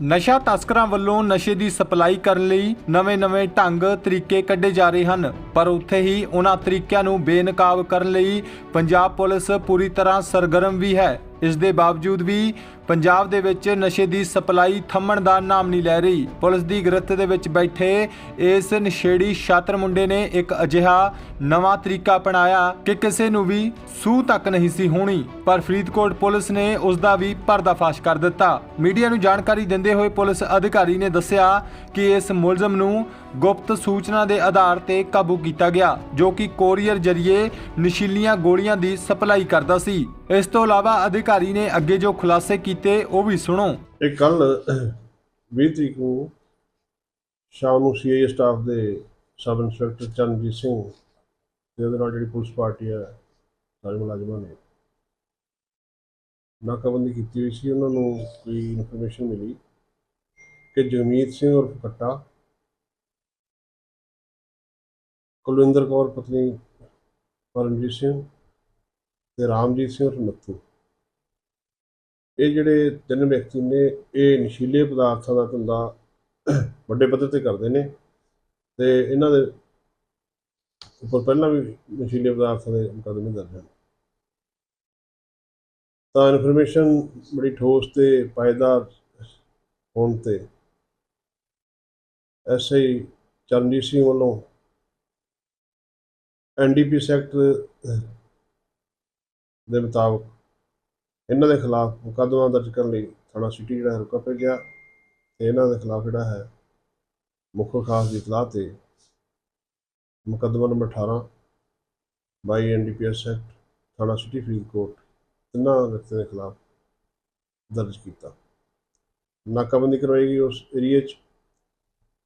ਨਸ਼ਾ ਤਸਕਰਾਂ ਵੱਲੋਂ ਨਸ਼ੇ ਦੀ ਸਪਲਾਈ ਕਰਨ ਲਈ ਨਵੇਂ-ਨਵੇਂ ਢੰਗ ਤਰੀਕੇ ਕੱਢੇ ਜਾ ਰਹੇ ਹਨ, ਪਰ ਉੱਥੇ ਹੀ ਉਹਨਾਂ ਤਰੀਕਿਆਂ ਨੂੰ ਬੇਨਕਾਬ ਕਰਨ ਲਈ ਪੰਜਾਬ ਪੁਲਿਸ ਪੂਰੀ ਤਰ੍ਹਾਂ ਸਰਗਰਮ ਵੀ ਹੈ। ਇਸ ਦੇ ਬਾਵਜੂਦ ਵੀ ਪੰਜਾਬ ਦੇ ਵਿੱਚ ਨਸ਼ੇ ਦੀ ਸਪਲਾਈ ਥੰਮਣ ਦਾ ਨਾਮ ਨਹੀਂ ਲੈ ਰਹੀ। ਪੁਲਿਸ ਦੀ ਗ੍ਰਿਫਤ ਦੇ ਵਿੱਚ ਬੈਠੇ ਇਸ ਨਸ਼ੇੜੀ ਛਾਤਰ ਮੁੰਡੇ ਨੇ ਇੱਕ ਅਜਿਹਾ ਨਵਾਂ ਤਰੀਕਾ ਅਪਣਾਇਆ ਕਿ ਕਿਸੇ ਨੂੰ ਵੀ ਸੂਹ ਤੱਕ ਨਹੀਂ ਸੀ ਹੋਣੀ। ਪਰ ਫਰੀਦਕੋਟ ਪੁਲਿਸ ਨੇ ਉਸ ਦਾ ਵੀ ਪਰਦਾਫਾਸ਼ ਕਰ ਦਿੱਤਾ। ਮੀਡੀਆ ਨੂੰ ਜਾਣਕਾਰੀ ਦਿੰਦੇ ਹੋਏ ਪੁਲਿਸ ਅਧਿਕਾਰੀ ਨੇ ਦੱਸਿਆ ਕਿ ਇਸ ਮੁਲਜ਼ਮ ਨੂੰ ਗੁਪਤ ਸੂਚਨਾ ਦੇ ਆਧਾਰ ਤੇ ਕਾਬੂ ਕੀਤਾ ਗਿਆ, ਜੋ ਕਿ ਕੋਰੀਅਰ ਜਰੀਏ ਨਸ਼ੀਲੀਆਂ ਗੋਲੀਆਂ ਦੀ ਸਪਲਾਈ ਕਰਦਾ ਸੀ। ਇਸ ਤੋਂ ਇਲਾਵਾ ਅਧਿਕਾਰੀ ਨੇ ਅੱਗੇ ਜੋ ਖੁਲਾਸੇ ਕੀਤੇ, ਉਹ ਵੀ ਸੁਣੋ। ਇਹ ਕੱਲ 20 ਤਰੀਕ ਨੂੰ ਸ਼ਾਮ ਨੂੰ ਸੀਆਈਏ ਸਟਾਫ ਦੇ ਸਬ ਇੰਸਪੈਕਟਰ ਚਰਨਜੀਤ ਸਿੰਘ ਤੇ ਉਹਦੇ ਨਾਲ ਜਿਹੜੀ ਪੁਲਿਸ ਪਾਰਟੀ ਹੈ, ਸਾਰੇ ਮੁਲਾਜ਼ਮਾਂ ਨੇ ਨਾਕਾਬੰਦੀ ਕੀਤੀ ਹੋਈ ਸੀ। ਉਹਨਾਂ ਨੂੰ ਕੋਈ ਇਨਫੋਰਮੇਸ਼ਨ ਮਿਲੀ ਕਿ ਜਗਮੀਤ ਸਿੰਘ ਉਰਫ ਕੱਟਾ ਕੁਲਵਿੰਦਰ ਕੌਰ, ਪਤਨੀ ਪਰਮਜੀਤ ਸਿੰਘ ਤੇ ਰਾਮਜੀਤ ਸਿੰਘ ਉਰਫ ਨੱਥੂ ਇਹ ਜਿਹੜੇ ਤਿੰਨ ਵਿਅਕਤੀ ਨੇ, ਇਹ ਨਸ਼ੀਲੇ ਪਦਾਰਥਾਂ ਦਾ ਧੰਦਾ ਵੱਡੇ ਪੱਧਰ ਤੇ ਕਰਦੇ ਨੇ ਤੇ ਇਹਨਾਂ ਦੇ ਉੱਪਰ ਪਹਿਲਾਂ ਵੀ ਨਸ਼ੀਲੇ ਪਦਾਰਥਾਂ ਦੇ ਮੁਕੱਦਮੇ ਦਰਜ ਹਨ। ਤਾਂ ਇਨਫੋਰਮੇਸ਼ਨ ਬੜੀ ਠੋਸ ਤੇ ਪਾਇਦਾਰ ਹੋਣ ਤੇ ਐਸਆਈ ਚਰਨਜੀਤ ਸਿੰਘ ਵੱਲੋਂ ਐਨਡੀਪੀ ਸੈਕਟਰ ਦੇ ਮੁਤਾਬਕ ਇਹਨਾਂ ਦੇ ਖਿਲਾਫ ਮੁਕੱਦਮਾ ਦਰਜ ਕਰਨ ਲਈ ਥਾਣਾ ਸਿਟੀ ਜਿਹੜਾ ਹੈ ਰੁਕਾ ਭੇਜਿਆ ਤੇ ਇਹਨਾਂ ਦੇ ਖਿਲਾਫ ਜਿਹੜਾ ਹੈ ਮੁੱਖ ਖਾਸ ਦੀ ਇਤਲਾਹ ਤੇ ਮੁਕੱਦਮਾ ਨੰਬਰ 18 ਬਾਈ ਐਨਡੀਪੀਐਸ ਐਕਟ ਥਾਣਾ ਸਿਟੀ ਫਰੀਦਕੋਟ, ਤਿੰਨਾਂ ਵਿਅਕਤੀਆਂ ਦੇ ਖਿਲਾਫ ਦਰਜ ਕੀਤਾ। ਨਾਕਾਬੰਦੀ ਕਰਵਾਈ ਗਈ ਉਸ ਏਰੀਏ 'ਚ।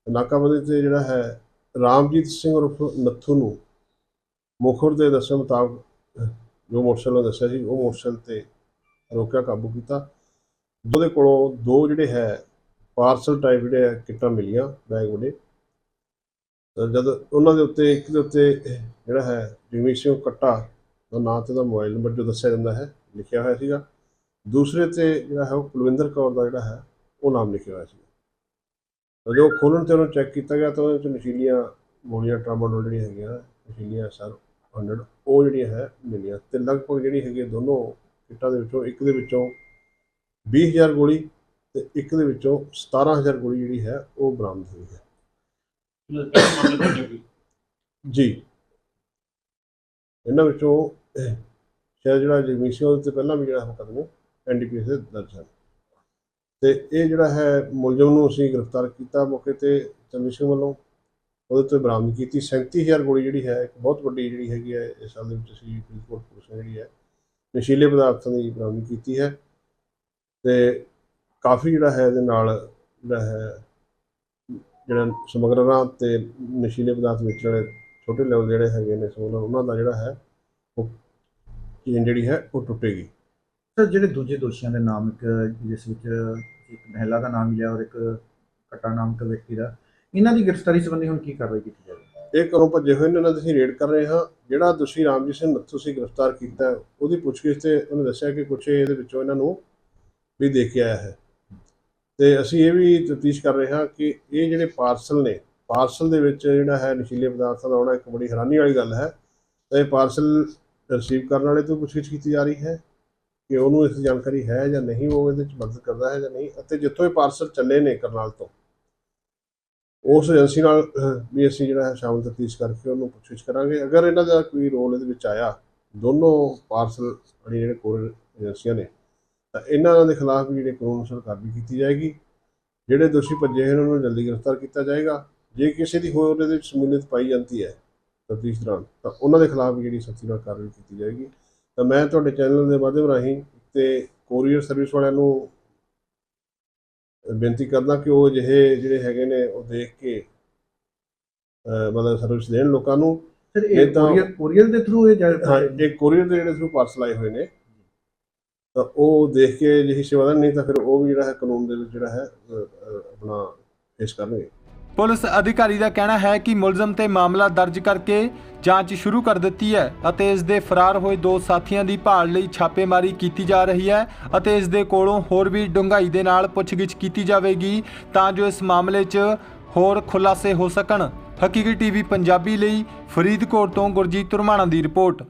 ਨਾਕਾਬੰਦੀ ਤੇ ਜਿਹੜਾ ਹੈ ਰਾਮਜੀਤ ਸਿੰਘ ਉਰਫ ਨੱਥੂ ਨੂੰ ਮੁਖਰ ਦੇ ਦੱਸਣ ਮੁਤਾਬਕ ਜੋ ਮੋਟਰਸਾਈਕਲ ਦੱਸਿਆ ਸੀ, ਉਹ ਮੋਟਰਸਾਈਕਲ ਤੇ ਰੋਕਿਆ, ਕਾਬੂ ਕੀਤਾ। ਉਹਦੇ ਕੋਲੋਂ ਦੋ ਜਿਹੜੇ ਹੈ, ਪਾਰਸਲ ਟਾਈਪ ਜਿਹੜੇ ਹੈ, ਕਿੱਟਾਂ ਮਿਲੀਆਂ ਬੈਗ ਵੱਡੇ। ਜਦ ਉਹਨਾਂ ਦੇ ਉੱਤੇ, ਇੱਕ ਦੇ ਉੱਤੇ ਜਿਹੜਾ ਹੈ ਜਿਮੀ ਸਿੰਘ ਕੱਟਾ ਦਾ ਨਾਂ ਤੇ ਦਾ ਮੋਬਾਈਲ ਨੰਬਰ ਜੋ ਦੱਸਿਆ ਜਾਂਦਾ ਹੈ, ਲਿਖਿਆ ਹੋਇਆ ਸੀਗਾ। ਦੂਸਰੇ ਤੇ ਜਿਹੜਾ ਹੈ, ਉਹ ਕੁਲਵਿੰਦਰ ਕੌਰ ਦਾ ਜਿਹੜਾ ਹੈ, ਉਹ ਨਾਮ ਲਿਖਿਆ ਹੋਇਆ ਸੀ ਜਦੋਂ ਜੋ ਖੋਲ੍ਹਣ ਤੇ ਉਹਨੂੰ ਚੈੱਕ ਕੀਤਾ ਗਿਆ, ਤਾਂ ਉਹਦੇ ਵਿੱਚ ਨਸ਼ੀਲੀਆਂ ਗੋਲੀਆਂ, ਟਰਾਮਾਡੋਲ ਜਿਹੜੀਆਂ ਹੈਗੀਆਂ, ਨਸ਼ੀਲੀਆਂ ਸਰ 100 ਉਹ ਜਿਹੜੀਆਂ ਹੈ ਮਿਲੀਆਂ। ਤੇ ਲਗਭਗ ਜਿਹੜੀ ਹੈਗੀ ਦੋਨੋਂ ਕਿੱਟਾਂ ਦੇ ਵਿੱਚੋਂ, ਇੱਕ ਦੇ ਵਿੱਚੋਂ 20000 ਗੋਲੀ ਤੇ ਇੱਕ ਦੇ ਵਿੱਚੋਂ 17000 ਗੋਲੀ ਜਿਹੜੀ ਹੈ, ਉਹ ਬਰਾਮਦ ਹੋਈ ਹੈ। ਜੀ। ਇਹਨਾਂ ਵਿੱਚੋਂ ਸ਼ਾਇਦ ਜਿਹੜਾ ਜਗਮੀਤ ਸਿੰਘ ਉਹਦੇ ਤੇ ਪਹਿਲਾਂ ਵੀ ਜਿਹੜਾ ਮੁਕੱਦਮੇ ਐਨਡੀਪੀਐਸ ਦੇ ਦਰਜ ਹਨ ਤੇ ਇਹ ਜਿਹੜਾ ਹੈ ਮੁਲਜ਼ਮ ਨੂੰ ਅਸੀਂ ਗ੍ਰਿਫਤਾਰ ਕੀਤਾ ਮੌਕੇ ਤੇ ਚੰਨੀ ਸਿੰਘ ਵੱਲੋਂ। ਉਹਦੇ ਤੋਂ ਬਰਾਮਦ ਕੀਤੀ। 37000 ਗੋਲੀ ਜਿਹੜੀ ਹੈ, ਇੱਕ ਬਹੁਤ ਵੱਡੀ ਜਿਹੜੀ ਹੈਗੀ ਹੈ, ਇਸ ਸਾਲ ਦੇ ਵਿੱਚ ਅਸੀਂ ਫਰੀਦਕੋਟ ਪੁਲਿਸ ਨੇ ਜਿਹੜੀ ਹੈ, ਨਸ਼ੀਲੇ ਪਦਾਰਥਾਂ ਦੀ ਬਰਾਮਦ ਕੀਤੀ ਹੈ ਤੇ ਕਾਫੀ ਜਿਹੜਾ ਹੈ ਇਹਦੇ ਨਾਲ ਜਿਹੜਾ ਹੈ, ਜਿਹੜਾ ਸਮਗਲਰਾਂ ਤੇ ਨਸ਼ੀਲੇ ਪਦਾਰਥ ਵਿੱਚ ਜਿਹੜੇ ਛੋਟੇ ਲੈਵਲ ਜਿਹੜੇ ਹੈਗੇ ਨੇ ਸਮਗਲਰ, ਉਹਨਾਂ ਦਾ ਜਿਹੜਾ ਹੈ, ਉਹ ਚੇਨ ਜਿਹੜੀ ਹੈ, ਉਹ ਟੁੱਟੇਗੀ। ਸਰ, ਜਿਹੜੇ ਦੂਜੇ ਦੋਸ਼ੀਆਂ ਦੇ ਨਾਮ ਇੱਕ, ਜਿਸ ਵਿੱਚ ਇੱਕ ਮਹਿਲਾ ਦਾ ਨਾਮ ਲਿਆ ਔਰ ਇੱਕ ਕਟਾ ਨਾਮ ਦਾ ਵਿਅਕਤੀ ਦਾ ਇਹਨਾਂ ਦੀ ਗ੍ਰਿਫਤਾਰੀ ਸੰਬੰਧੀ ਹੁਣ ਕੀ ਕਾਰਵਾਈ ਕੀਤੀ ਜਾਵੇ? ਇਹ ਘਰੋਂ ਭੱਜੇ ਹੋਏ ਨੇ ਉਹਨਾਂ ਦੀ ਅਸੀਂ ਰੇਡ ਕਰ ਰਹੇ ਹਾਂ। ਜਿਹੜਾ ਦੋਸ਼ੀ ਰਾਮਜੀਤ ਸਿੰਘ ਨੱਥੂ ਸੀ ਗ੍ਰਿਫਤਾਰ ਕੀਤਾ ਹੈ, ਉਹਦੀ ਪੁੱਛਗਿੱਛ ਤੇ ਉਹਨੇ ਦੱਸਿਆ ਕਿ ਕੁਛ ਇਹਦੇ ਵਿੱਚੋਂ ਇਹਨਾਂ ਨੂੰ ਵੀ ਦੇ ਕੇ ਆਇਆ ਹੈ। ਤੇ ਅਸੀਂ ਇਹ ਵੀ ਤਫਤੀਸ਼ ਕਰ ਰਹੇ ਹਾਂ ਕਿ ਇਹ ਜਿਹੜੇ ਪਾਰਸਲ ਨੇ ਪਾਰਸਲ ਦੇ ਵਿੱਚ ਜਿਹੜਾ ਹੈ ਨਸ਼ੀਲੇ ਪਦਾਰਥਾਂ ਦਾ ਆਉਣਾ ਇੱਕ ਬੜੀ ਹੈਰਾਨੀ ਵਾਲੀ ਗੱਲ ਹੈ। ਇਹ ਪਾਰਸਲ ਰਿਸੀਵ ਕਰਨ ਵਾਲੇ ਤੋਂ ਪੁੱਛਗਿੱਛ ਕੀਤੀ ਜਾ ਰਹੀ ਹੈ ਕਿ ਉਹਨੂੰ ਇਸ ਦੀ ਜਾਣਕਾਰੀ ਹੈ ਜਾਂ ਨਹੀਂ ਉਹ ਇਹਦੇ ਵਿੱਚ ਮਦਦ ਕਰਦਾ ਹੈ ਜਾਂ ਨਹੀਂ ਅਤੇ ਜਿੱਥੋਂ ਇਹ ਪਾਰਸਲ ਚੱਲੇ ਨੇ ਕਰਨਾਲ ਤੋਂ ਉਸ ਏਜੰਸੀ ਨਾਲ ਵੀ ਅਸੀਂ ਜਿਹੜਾ ਹੈ ਸ਼ਾਮਲ ਤਫਤੀਸ਼ ਕਰਕੇ ਉਹਨੂੰ ਪੁੱਛਗਿੱਛ ਕਰਾਂਗੇ। ਅਗਰ ਇਹਨਾਂ ਦਾ ਕੋਈ ਰੋਲ ਇਹਦੇ ਵਿੱਚ ਆਇਆ, ਦੋਨੋਂ ਪਾਰਸਲ ਵਾਲੀ ਜਿਹੜੇ ਕੋਰੀਅਰ ਏਜੰਸੀਆਂ ਨੇ, ਤਾਂ ਇਹਨਾਂ ਦੇ ਖਿਲਾਫ ਵੀ ਜਿਹੜੇ ਕਾਨੂੰਨ ਅਨੁਸਾਰ ਕਾਰਵਾਈ ਕੀਤੀ ਜਾਏਗੀ। ਜਿਹੜੇ ਦੋਸ਼ੀ ਭੱਜੇ ਹਨ ਉਹਨਾਂ ਨੂੰ ਜਲਦੀ ਗ੍ਰਿਫਤਾਰ ਕੀਤਾ ਜਾਏਗਾ। ਜੇ ਕਿਸੇ ਦੀ ਹੋਰ ਇਹਦੇ ਵਿੱਚ ਸ਼ਮੂਲੀਅਤ ਪਾਈ ਜਾਂਦੀ ਹੈ ਤਫਤੀਸ਼ ਦੌਰਾਨ, ਤਾਂ ਉਹਨਾਂ ਦੇ ਖਿਲਾਫ ਵੀ ਜਿਹੜੀ ਸਖਤੀ ਨਾਲ ਕਾਰਵਾਈ ਕੀਤੀ ਜਾਏਗੀ। ਤਾਂ ਮੈਂ ਤੁਹਾਡੇ ਚੈਨਲ ਦੇ ਮਾਧਿਅਮ ਰਾਹੀਂ ਤੇ ਕੋਰੀਅਰ ਸਰਵਿਸ ਵਾਲਿਆਂ ਨੂੰ ਬੇਨਤੀ ਕਰਦਾ ਕਿ ਉਹ ਜਿਹੇ ਜਿਹੜੇ ਹੈਗੇ ਨੇ ਉਹ ਦੇਖ ਕੇ ਮਤਲਬ ਸਰਵਿਸ ਦੇਣ ਲੋਕਾਂ ਨੂੰ। ਸਰ ਇਹ ਤਾਂ- ਕੋਰੀਅਰ ਕੋਰੀਅਰ ਦੇ ਥਰੂ ਇਹ ਜਾ- ਹਾਂ ਇਹ ਕੋਰੀਅਰ ਦੇ ਜਿਹੜੇ ਥਰੂ ਪਾਰਸਲ ਆਏ ਹੋਏ ਨੇ ਤਾਂ ਉਹ ਦੇਖ ਕੇ ਜਿਹੀ ਸੇਵਾ ਨਹੀਂ ਤਾਂ ਫਿਰ ਉਹ ਵੀ ਜਿਹੜਾ ਹੈ ਕਾਨੂੰਨ ਦੇ ਵਿੱਚ ਜਿਹੜਾ ਹੈ ਆਪਣਾ ਫੇਸ ਕਰਨਗੇ। ਪੁਲਿਸ ਅਧਿਕਾਰੀ ਦਾ ਕਹਿਣਾ ਹੈ ਕਿ ਮੁਲਜ਼ਮ ਤੇ ਮਾਮਲਾ ਦਰਜ ਕਰਕੇ ਜਾਂਚ ਸ਼ੁਰੂ ਕਰ ਦਿੱਤੀ ਹੈ ਅਤੇ ਇਸ ਦੇ ਫਰਾਰ ਹੋਏ ਦੋ ਸਾਥੀਆਂ ਦੀ ਭਾਲ ਲਈ ਛਾਪੇਮਾਰੀ ਕੀਤੀ ਜਾ ਰਹੀ ਹੈ ਅਤੇ ਇਸ ਦੇ ਕੋਲੋਂ ਹੋਰ ਵੀ ਡੂੰਘਾਈ ਦੇ ਨਾਲ ਪੁੱਛਗਿੱਛ ਕੀਤੀ ਜਾਵੇਗੀ ਤਾਂ ਜੋ ਇਸ ਮਾਮਲੇ 'ਚ ਹੋਰ ਖੁਲਾਸੇ ਹੋ ਸਕਣ। ਹਕੀਕੀ ਟੀਵੀ ਪੰਜਾਬੀ ਲਈ ਫਰੀਦਕੋਟ ਤੋਂ ਗੁਰਜੀਤ ਤੁਰਮਾਣਾ ਦੀ ਰਿਪੋਰਟ।